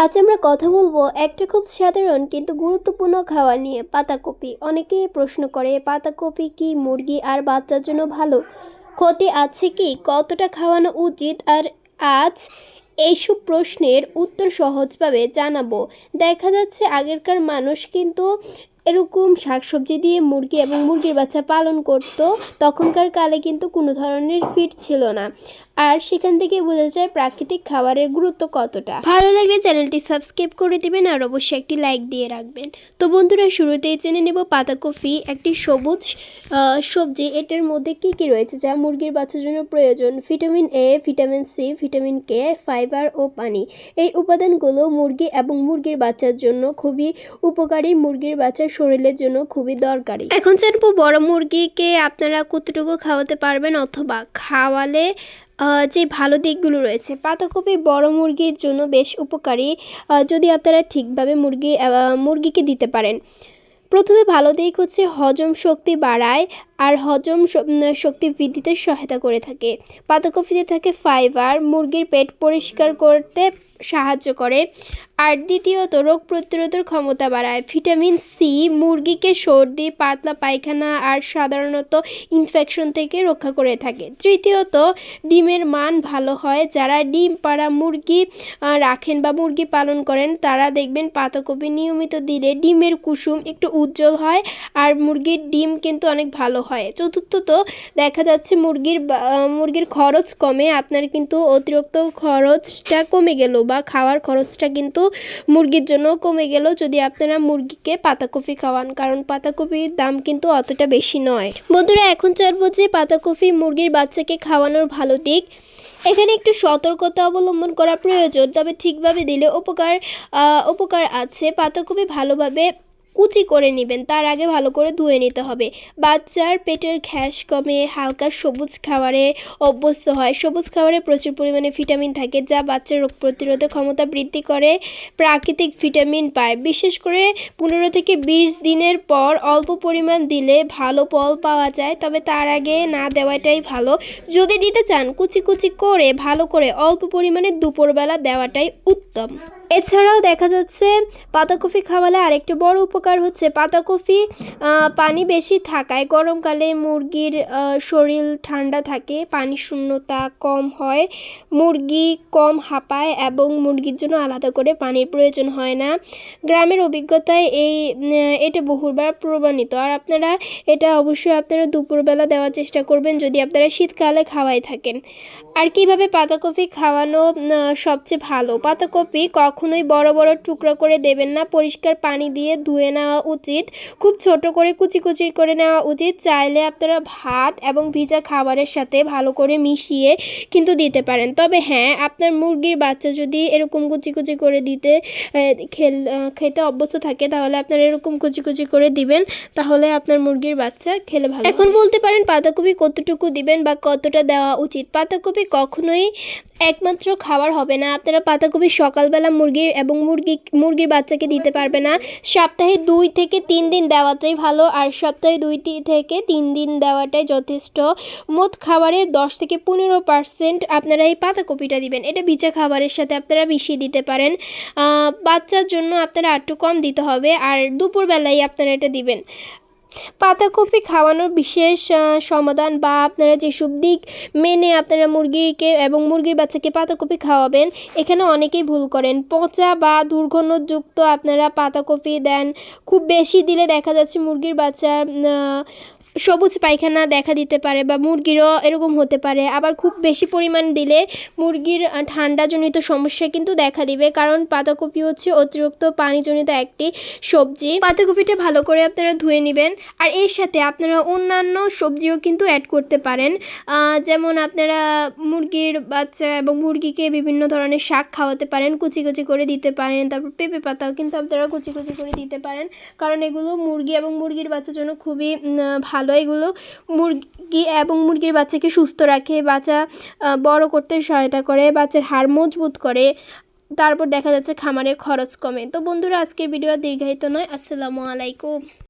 আজ আমরা কথা বলব একটা খুব সাধারণ কিন্তু গুরুত্বপূর্ণ খাওয়া নিয়ে, পাতাকপি। অনেকেই প্রশ্ন করে, পাতাকপি কি মুরগি আর বাচ্চার জন্য ভালো? ক্ষতি আছে কি? কতটা খাওয়ানো উচিত? আর আজ এইসব প্রশ্নের উত্তর সহজভাবে জানাব। দেখা যাচ্ছে আগেরকার মানুষ কিন্তু এরকম শাকসবজি দিয়ে মুরগি এবং মুরগির বাচ্চা পালন করত, তখনকার কালে কিন্তু কোনো ধরনের ফিট ছিল না। আর সেখান থেকে বোঝা যায় প্রাকৃতিক খাবারের গুরুত্ব কতটা। ভালো লাগলে চ্যানেলটি সাবস্ক্রাইব করে দিবেন আর অবশ্যই একটি লাইক দিয়ে রাখবেন। তো বন্ধুরা, শুরুতেই জেনে নেব পাতাকপি একটি সবুজ সবজি, এটার মধ্যে কি কি রয়েছে যা মুরগির বাচ্চার জন্য প্রয়োজন? Vitamin A vitamin C vitamin K fibre ও পানি। এই উপাদানগুলো মুরগি এবং মুরগির বাচ্চার জন্য খুবই উপকারী। মুরগির বাচ্চার শরীরের জন্য খুবই দরকারি। এখন জানব বড় মুরগিকে আপনারা কতটুকু খাওয়াতে পারবেন অথবা খাওয়ালে যে ভালো দিকগুলো রয়েছে পাতাকপি বড় মুরগির জন্য বেশ উপকারী। যদি আপনারা ঠিকভাবে মুরগি মুরগিকে দিতে পারেন। প্রথমে ভালো দিক হচ্ছে হজম শক্তি বাড়ায় আর হজম শক্তি বৃদ্ধিতে সহায়তা করে থাকে। পাতাকপিতে থাকে ফাইবার, মুরগির পেট পরিষ্কার করতে সাহায্য করে। আর দ্বিতীয়ত, রোগ প্রতিরোধের ক্ষমতা বাড়ায়। ভিটামিন সি মুরগিকে সর্দি, পাতলা পায়খানা আর সাধারণত ইনফেকশন থেকে রক্ষা করে থাকে। তৃতীয়ত, ডিমের মান ভালো হয়। যারা ডিম পাড়া মুরগি রাখেন বা মুরগি পালন করেন, তারা দেখবেন পাতাকপি নিয়মিত দিলে ডিমের কুসুম একটু উজ্জ্বল হয় আর মুরগির ডিম কিন্তু অনেক ভালো হয়। চতুর্থত, দেখা যাচ্ছে মুরগির মুরগির খরচ কমে। আপনার কিন্তু অতিরিক্ত খরচটা কমে গেল বা খাওয়ার খরচটা কিন্তু মুরগির জন্য কমে গেল যদি আপনারা মুরগিকে পাতাকপি খাওয়ান, কারণ পাতাকপির দাম কিন্তু অতটা বেশি নয়। বন্ধুরা, এখন চাইব যে পাতাকপি মুরগির বাচ্চাকে খাওয়ানোর ভালো দিক। এখানে একটু সতর্কতা অবলম্বন করা প্রয়োজন, তবে ঠিকভাবে দিলে উপকার উপকার আছে। পাতাকপি ভালোভাবে কুচি করে নেবেন, তার আগে ভালো করে ধুয়ে নিতে হবে। বাচ্চার পেটের ঘ্যাস কমে হালকা সবুজ খাবারে অভ্যস্ত হয়। সবুজ খাবারে প্রচুর পরিমাণে ভিটামিন থাকে, যা বাচ্চার রোগ প্রতিরোধের ক্ষমতা বৃদ্ধি করে, প্রাকৃতিক ভিটামিন পায়। বিশেষ করে পনেরো থেকে বিশ দিনের পর অল্প পরিমাণ দিলে ভালো ফল পাওয়া যায়, তবে তার আগে না দেওয়াটাই ভালো। যদি দিতে চান, কুচি কুচি করে, ভালো করে অল্প পরিমাণে দুপুরবেলা দেওয়াটাই উত্তম। এছাড়াও দেখা যাচ্ছে, পাতাকপি খাওয়ালে আরেকটি বড় উপকার হচ্ছে পাতাকপি পানি বেশি থাকায়। গরমকালে মুরগির শরীর ঠান্ডা থাকে, পানি শূন্যতা কম হয়, মুরগি কম হাঁপায় এবং মুরগির জন্য আলাদা করে পানির প্রয়োজন হয় না। গ্রামের অভিজ্ঞতায় এই এটা বহুবার প্রমাণিত। আর আপনারা এটা অবশ্যই আপনারা দুপুরবেলা দেওয়ার চেষ্টা করবেন যদি আপনারা শীতকালে খাওয়াই থাকেন। আর কীভাবে পাতাকপি খাওয়ানো সবচেয়ে ভালো? পাতাকপি কখনোই বড় বড় টুকরো করে দেবেন না, পরিষ্কার পানি দিয়ে ধুয়ে নেওয়া উচিত। খুব ছোট করে কুচি কুচি করে নেওয়া উচিত। চাইলে আপনারা ভাত এবং ভিজা খাবারের সাথে ভালো করে মিশিয়ে কিন্তু দিতে পারেন। তবে হ্যাঁ আপনার মুরগির বাচ্চা যদি এরকম কুচি কুচি করে দিতে খেল খেতে অভ্যস্ত থাকে তাহলে আপনারা এরকম কুচি কুচি করে দিবেন তাহলে আপনার মুরগির বাচ্চা খেলে ভালো এখন বলতে পারেন পাতাকপি কতটুকু দিবেন বা কতটা দেওয়া উচিত? পাতাকপি কখনোই একমাত্র খাবার হবে না। আপনারা পাতাকপি সকালবেলা মুরগির এবং মুরগি মুরগির বাচ্চাকে দিতে পারবে না। সপ্তাহে দুই থেকে তিন দিন দেওয়াটাই ভালো, আর সপ্তাহে দুই থেকে তিন দিন দেওয়াটাই যথেষ্ট। মোট খাবারের দশ থেকে পনেরো পার্সেন্ট আপনারা এই পাতাকপিটা দিবেন। এটা ভিজা খাবারের সাথে আপনারা মিশিয়ে দিতে পারেন। বাচ্চার জন্য আপনারা একটু কম দিতে হবে, আর দুপুরবেলায় আপনারা এটা দিবেন। পাতাকপি খাওয়ানোর বিশেষ সমাধান বা আপনারা যেসব দিক মেনে আপনারা মুরগিকে এবং মুরগির বাচ্চাকে পাতাকপি খাওয়াবেন এখানে অনেকেই ভুল করেন। পচা বা দুর্গন্ধযুক্ত আপনারা পাতাকপি দেন। খুব বেশি দিলে দেখা যাচ্ছে মুরগির বাচ্চার আহ, সবুজ পায়খানা দেখা দিতে পারে বা মুরগিরও এরকম হতে পারে। আবার খুব বেশি পরিমাণ দিলে মুরগির ঠান্ডাজনিত সমস্যা কিন্তু দেখা দিবে। কারণ পাতাকপি হচ্ছে অতিরিক্ত পানিজনিত একটি সবজি। পাতাকপিটা ভালো করে আপনারা ধুয়ে নেবেন। আর এর সাথে আপনারা অন্যান্য সবজিও কিন্তু অ্যাড করতে পারেন। যেমন আপনারা মুরগির বাচ্চা এবং মুরগিকে বিভিন্ন ধরনের শাক খাওয়াতে পারেন কুচি কুচি করে দিতে পারেন। তারপর পেঁপে পাতাও কিন্তু আপনারা কুচি কুচি করে দিতে পারেন। কারণ এগুলো মুরগি এবং মুরগির বাচ্চার জন্য খুবই উম, ভালো, এগুলো মুরগি এবং মুরগির বাচ্চাকে সুস্থ রাখে, বাচ্চা বড় করতে সহায়তা করে, বাচ্চার হার মজবুত করে, তারপর দেখা যাচ্ছে খামারের খরচ কমে। তো বন্ধুরা, আজকের ভিডিও দীর্ঘায়িত নয়। আসসালামু আলাইকুম।